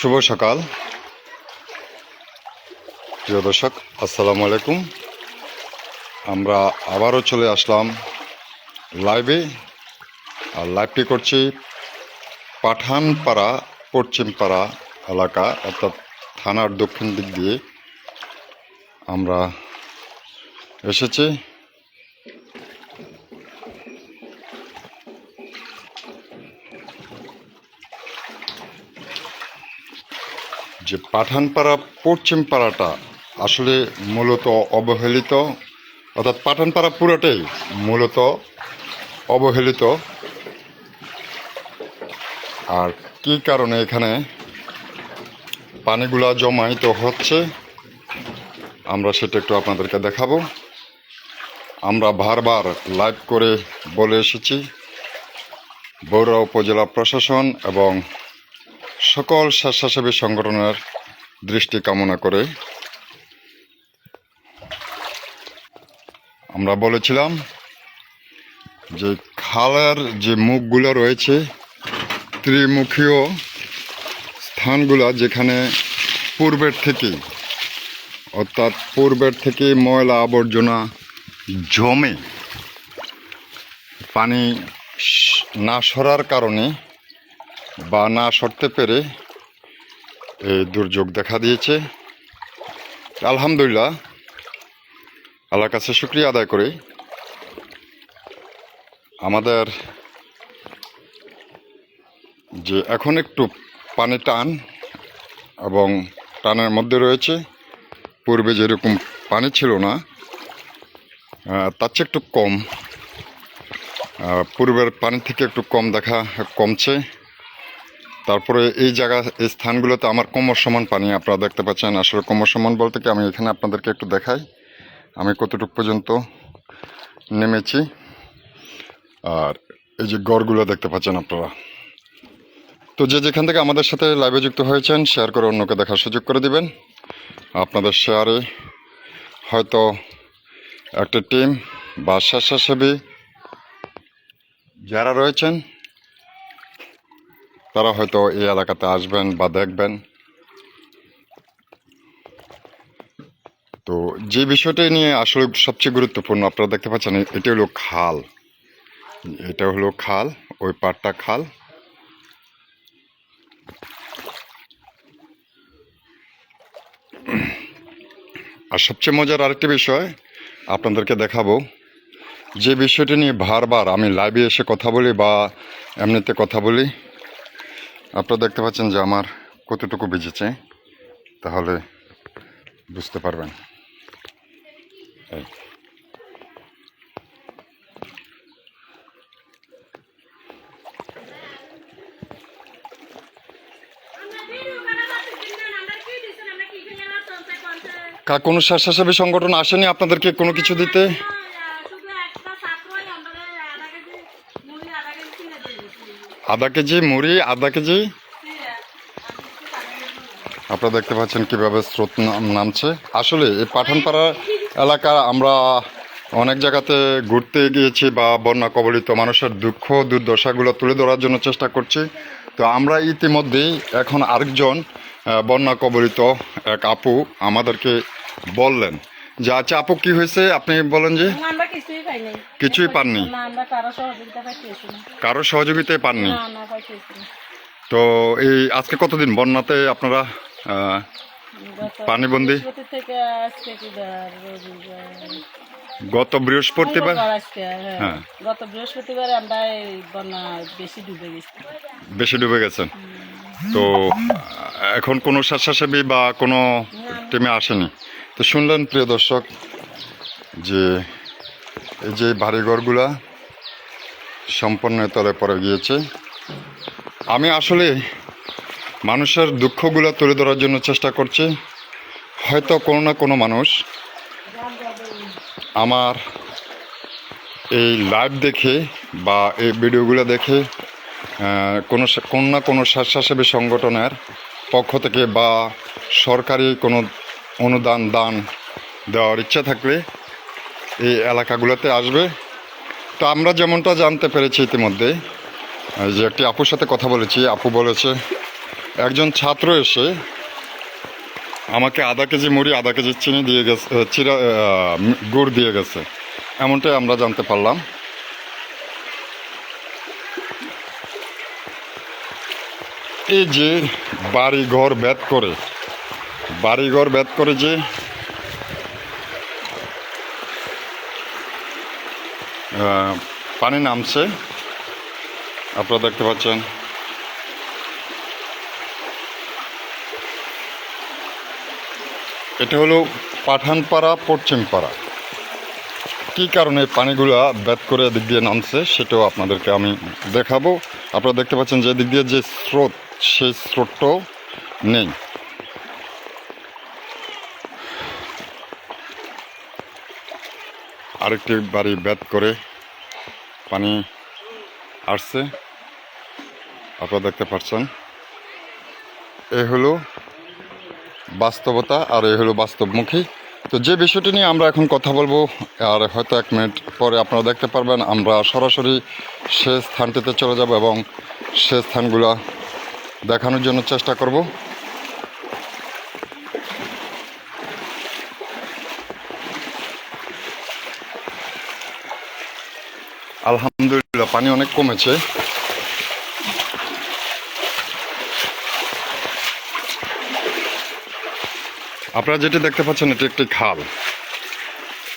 শুভ সকাল। প্রিয় দর্শক, আসসালামু আলাইকুম। আমরা আবারও চলে আসলাম লাইভে আর লাইভটি করছি পাঠানপাড়া, পশ্চিমপাড়া এলাকা, অর্থাৎ থানার দক্ষিণ দিক দিয়ে আমরা এসেছি। যে পাঠানপাড়া পশ্চিম পাড়াটা আসলে মূলত অবহেলিত, অর্থাৎ পাঠানপাড়া পুরোটাই মূলত অবহেলিত। আর কি কারণে এখানে পানিগুলা জমায়িত হচ্ছে, আমরা সেটা একটু আপনাদেরকে দেখাবো। আমরা বারবার লাইভ করে বলে এসেছি, বৌরা উপজেলা প্রশাসন এবং সকল স্বেচ্ছাসেবী সংগঠনের দৃষ্টি কামনা করে আমরা বলেছিলাম যে খালের যে মুখগুলো রয়েছে, ত্রিমুখীয় স্থানগুলো যেখানে পূর্বের থেকেই, অর্থাৎ পূর্বের থেকে ময়লা আবর্জনা জমে পানি না সরার কারণে বা না সরতে পেরে এই দুর্যোগ দেখা দিয়েছে। আলহামদুলিল্লাহ, আল্লাহর কাছে শুক্রিয়া আদায় করি আমাদের যে এখন একটু পানি টান এবং টানের মধ্যে রয়েছে, পূর্বে যেরকম পানি ছিল না তার চেয়ে একটু কম। পূর্বের পানি থেকে একটু কম দেখা কমছে। তারপরে এই জায়গা, এই স্থানগুলোতে আমার কোমর সমান পানি আপনারা দেখতে পাচ্ছেন। আসলে কোমর সমান বলতে কি আমি এখানে আপনাদেরকে একটু দেখাই। আমি কতটুকু পর্যন্ত নেমেছি। আর এই যে গড়গুলো দেখতে পাচ্ছেন আপনারা। তো যে যেখান থেকে আমাদের সাথে লাইভে যুক্ত হয়েছেন শেয়ার করে অন্যকে দেখার সুযোগ করে দিবেন। আপনাদের শেয়ারে হয়তো একটা টিম বা স্বেচ্ছাসেবী যারা রয়েছেন তারা হয়তো এই এলাকাতে আসবেন বা দেখবেন। তো যে বিষয়টি নিয়ে আসলে সবচেয়ে গুরুত্বপূর্ণ আপনারা দেখতে পাচ্ছেন, এটা হলো খাল। এটা হলো খাল, ওই পাটটা খাল। আর সবচেয়ে মজার আরেকটি বিষয় আপনাদেরকে দেখাবো। যে বিষয়টি নিয়ে বারবার আমি লাইভে এসে কথা বলি বা এমনিতে কথা বলি আপনারা দেখতে পাচ্ছেন যে আমার কতটুকু বেজেছে, তাহলে বুঝতে পারবেন। কোনো স্বেচ্ছাসেবী সংগঠন আসেনি আপনাদেরকে কোনো কিছু দিতে আধা কেজি, মুড়ি আধা কেজি। আপনারা দেখতে পাচ্ছেন কীভাবে স্রোত নামছে। আসলে এই পাঠানপাড়া এলাকা আমরা অনেক জায়গাতে ঘুরতে গিয়েছি বা বন্যা কবলিত মানুষের দুঃখ, দুর্দশাগুলো তুলে ধরার জন্য চেষ্টা করছি। তো আমরা ইতিমধ্যেই এখন আরেকজন বন্যা কবলিত এক আপু আমাদেরকে বললেন। যে আচ্ছা আপু কি হয়েছে আপনি বলেন যে? কিছুই পাননি। কারও সহযোগিতায় পাননি। তো এই আজকে কতদিন বন্যাতে আপনারা পানিবন্দি? গত বৃহস্পতিবার হ্যাঁ। হ্যাঁ। গত বৃহস্পতিবার আমরা বন্যা বেশি ডুবে গেছি। বেশি ডুবে গেছেন তো এখন কোনো স্বেচ্ছাসেবী বা কোনো টিমে আসেনি? তো শুনলেন প্রিয় দর্শক, যে এই যে বাড়িঘরগুলা সম্পূর্ণ তলে পড়ে গিয়েছে, আমি আসলে মানুষের দুঃখগুলো তুলে ধরার জন্য চেষ্টা করছি। হয়তো কোনো না কোনো মানুষ আমার এই লাইভ দেখে বা এই ভিডিওগুলো দেখে কোনো কোনো না কোনো স্বেচ্ছাসেবী সংগঠনের পক্ষ থেকে বা সরকারি কোনো অনুদান, দান দেওয়ার ইচ্ছা থাকলে এই এলাকাগুলোতে আসবে। তো আমরা যেমনটা জানতে পেরেছি ইতিমধ্যে যে একটি আপুর সাথে কথা বলেছি, আপু বলেছে, একজন ছাত্র এসে আমাকে আধা কেজি মুড়ি, আধা কেজি চিনি দিয়ে গেছে চিরা গুড় দিয়ে গেছে। এমনটাই আমরা জানতে পারলাম। এই যে বাড়ি ঘর ব্যাত করে বাড়ি ঘর ব্যাত করে যে পানি নামছে। আপনারা দেখতে পাচ্ছেন। এটা হলো পাঠানপাড়া, পশ্চিমপাড়া। কী কারণে পানিগুলো ব্যাত করে দিক দিয়ে নামছে, সেটাও আপনাদেরকে আমি দেখাবো। আপনারা দেখতে পাচ্ছেন যে দিক দিয়ে যে স্রোত, সেই স্রোতটাও নেই। আরেকটি বাড়ি ব্যাত করে পানি আসছে। আপনারা দেখতে পাচ্ছেন। এ হলো বাস্তবতা আর এ হলো বাস্তবমুখী। তো যে বিষয়টি নিয়ে আমরা এখন কথা বলব, আর হয়তো এক মিনিট পরে আপনারা দেখতে পারবেন, আমরা সরাসরি সে স্থানটিতে চলে যাব এবং সে স্থানগুলো দেখানোর জন্য চেষ্টা করব। আলহামদুলিল্লাহ, পানি অনেক কমেছে। আপনারা যেটি দেখতে পাচ্ছেন, এটি একটি খাল।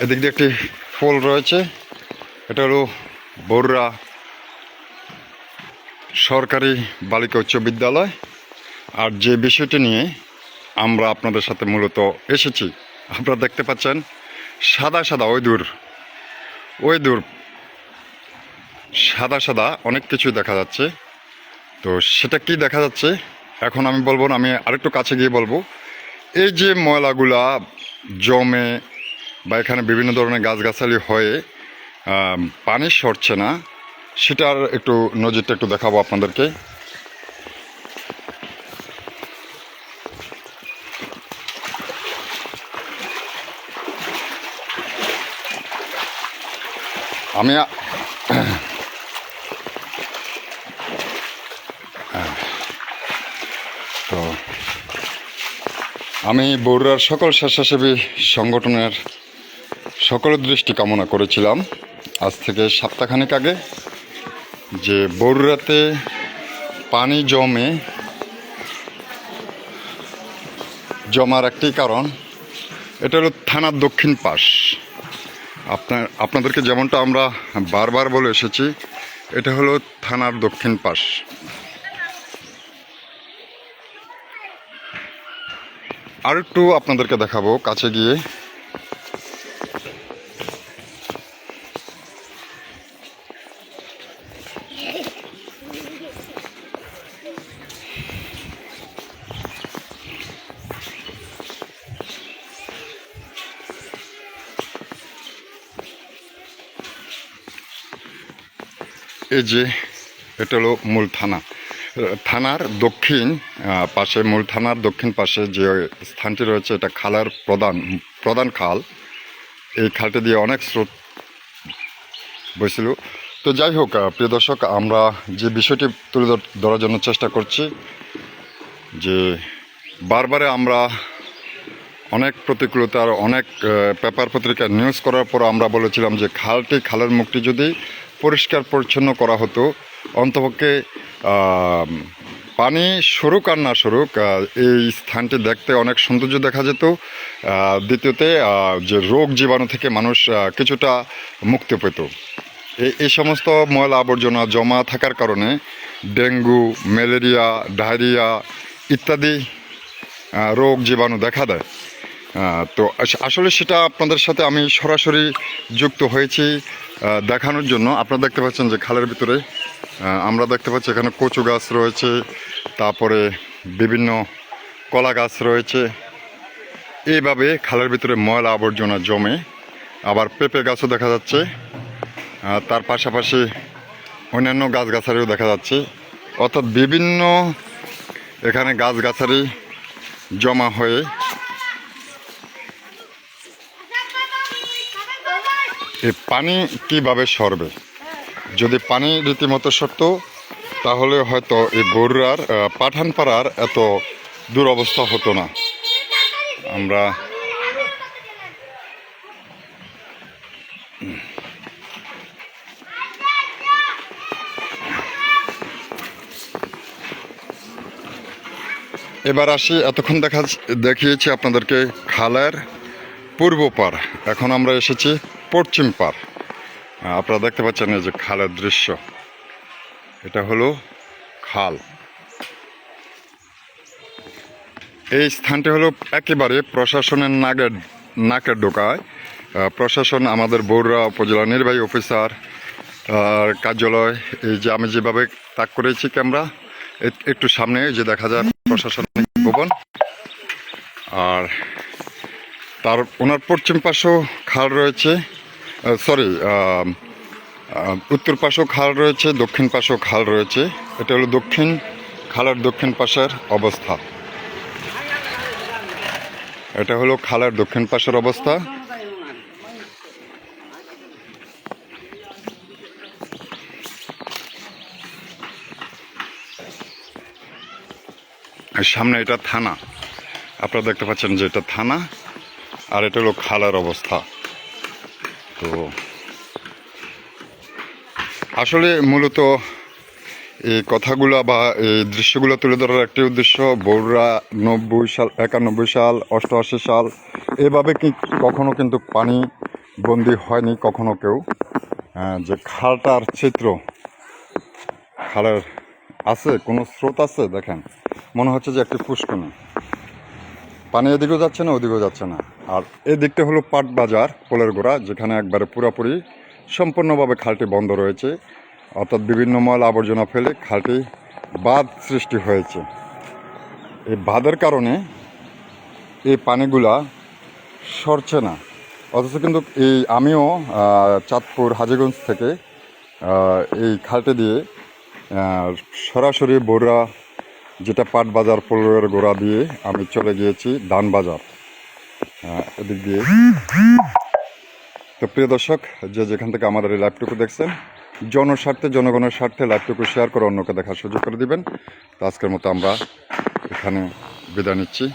এদিক দিয়ে একটি পোল রয়েছে। এটা হলো বড়রা সরকারি বালিকা উচ্চ বিদ্যালয়। আর যে বিষয়টি নিয়ে আমরা আপনাদের সাথে মূলত এসেছি, আপনারা দেখতে পাচ্ছেন সাদা সাদা ওই দূর ওই দূর সাদা সাদা অনেক কিছু দেখা যাচ্ছে। তো সেটা কি দেখা যাচ্ছে? এখন আমি বলব না, আমি আরেকটু কাছে গিয়ে বলব। এই যে ময়লাগুলা জমে বা এখানে বিভিন্ন ধরনের গাছগাছালি হয়ে পানি সরছে না, সেটার একটু নজিরটা একটু দেখাবো আপনাদেরকে। আমি আমি বগুড়ার সকল স্বেচ্ছাসেবী সংগঠনের সকলের দৃষ্টি কামনা করেছিলাম। আজ থেকে সপ্তাহখানেক আগে যে বগুড়াতে পানি জমে জমার একটি কারণ, এটা হলো থানার দক্ষিণ পাশ। আপনার, আপনাদেরকে যেমনটা আমরা বারবার বলে এসেছি, এটা হলো থানার দক্ষিণ পাশ। আর একটু আপনাদেরকে দেখাবো কাছে গিয়ে। এই যে এটা হলো মূল থানা। থানার দক্ষিণ পাশে, মূল থানার দক্ষিণ পাশে যে স্থানটি রয়েছে, এটা খালার প্রধান প্রধান খাল। এই খালটি দিয়ে অনেক স্রোত বইছিল। তো যাই হোক প্রিয় দর্শক, আমরা যে বিষয়টি তুলে ধরার জন্য চেষ্টা করছি, যে বারবারে আমরা অনেক প্রতিকূলতার অনেক পেপার পত্রিকা নিউজ করার পর আমরা বলেছিলাম যে খালটি, খালের মুখটি যদি পরিষ্কার পরিচ্ছন্ন করা হতো, অন্তপক্ষে পানি সরুক আর না সরুক এই স্থানটি দেখতে অনেক সৌন্দর্য দেখা যেত। দ্বিতীয়তে যে রোগ জীবাণু থেকে মানুষ কিছুটা মুক্তি পেত। এই সমস্ত ময়লা আবর্জনা জমা থাকার কারণে ডেঙ্গু, ম্যালেরিয়া, ডায়রিয়া ইত্যাদি রোগ জীবাণু দেখা দেয়। তো আসলে সেটা আপনাদের সাথে আমি সরাসরি যুক্ত হয়েছি দেখানোর জন্য। আপনারা দেখতে পাচ্ছেন যে খালের ভিতরে আমরা দেখতে পাচ্ছি এখানে কচু গাছ রয়েছে, তারপরে বিভিন্ন কলা গাছ রয়েছে। এইভাবে খালের ভিতরে ময়লা আবর্জনা জমে, আবার পেঁপে গাছও দেখা যাচ্ছে। তার পাশাপাশি অন্যান্য গাছগাছালিও দেখা যাচ্ছে। অর্থাৎ বিভিন্ন এখানে গাছগাছালি জমা হয়ে এ পানি কীভাবে সরবে? যদি পানি রীতিমতো সরতো তাহলে হয়তো এই বরুড়ার পাঠানপাড়ার এত দুরবস্থা হতো না। আমরা এবার আসি এতক্ষণ দেখা দেখিয়েছি আপনাদেরকে খালের পূর্ব পার এখন আমরা এসেছি পশ্চিম আহ, আপনারা দেখতে পাচ্ছেন এই যে খালের দৃশ্য। এটা হলো খাল। এই স্থানটি হলো একেবারে প্রশাসনের নাগের, নাকের ডোকায় প্রশাসন আমাদের বৌরা উপজেলা নির্বাহী অফিসার কার্যালয়, এই যে আমি যেভাবে তাক করেছি ক্যামেরা একটু সামনে যে দেখা যায় প্রশাসনিক ভবন। আর তার, ওনার পশ্চিম পাশেও খাল রয়েছে। সরি উত্তর পাশেও খাল রয়েছে, দক্ষিণ পাশেও খাল রয়েছে। এটা হলো দক্ষিণ, খালার দক্ষিণ পাশের অবস্থা। এটা হলো খালার দক্ষিণ পাশের অবস্থা। সামনে এটা থানা। আপনারা দেখতে পাচ্ছেন যে এটা থানা, আর এটা হলো খালার অবস্থা। তো আসলে মূলত এই কথাগুলো বা এই দৃশ্যগুলো তুলে ধরার একটি উদ্দেশ্য বৌরা নব্বই সাল একানব্বই সাল অষ্টআশি সাল এভাবে কি কখনো কিন্তু পানি বন্দি হয়নি কখনো কেউ? আহ, যে খালটার চিত্র খালের আছে কোনো স্রোত আছে দেখেন। মনে হচ্ছে যে একটি পুষ্করণী। পানি এদিকেও যাচ্ছে না, ওদিকেও যাচ্ছে না। আর এই দিকটা হলো পাট বাজার পোলের গোড়া, যেখানে একবারে পুরোপুরি সম্পূর্ণভাবে খালটি বন্ধ রয়েছে। অর্থাৎ বিভিন্ন ময়লা আবর্জনা ফেলে খালটি বাঁধ সৃষ্টি হয়েছে। এই বাঁধের কারণে এই পানিগুলা সরছে না। অথচ কিন্তু এই আমিও চাঁদপুর, হাজিগঞ্জ থেকে এই খালটি দিয়ে সরাসরি বড়ুয়া যেটা পাট বাজার পোলের গোড়া দিয়ে আমি চলে গিয়েছি ধান বাজার। এদিক দিয়ে। তো প্রিয় দর্শক, যে যেখান থেকে আমাদের এই লাইভটুকু দেখছেন, জনস্বার্থে, জনগণের স্বার্থে লাইভটুকু শেয়ার করে অন্যকে দেখার সুযোগ করে দিবেন। তো আজকের মতো আমরা এখানে বিদায় নিচ্ছি।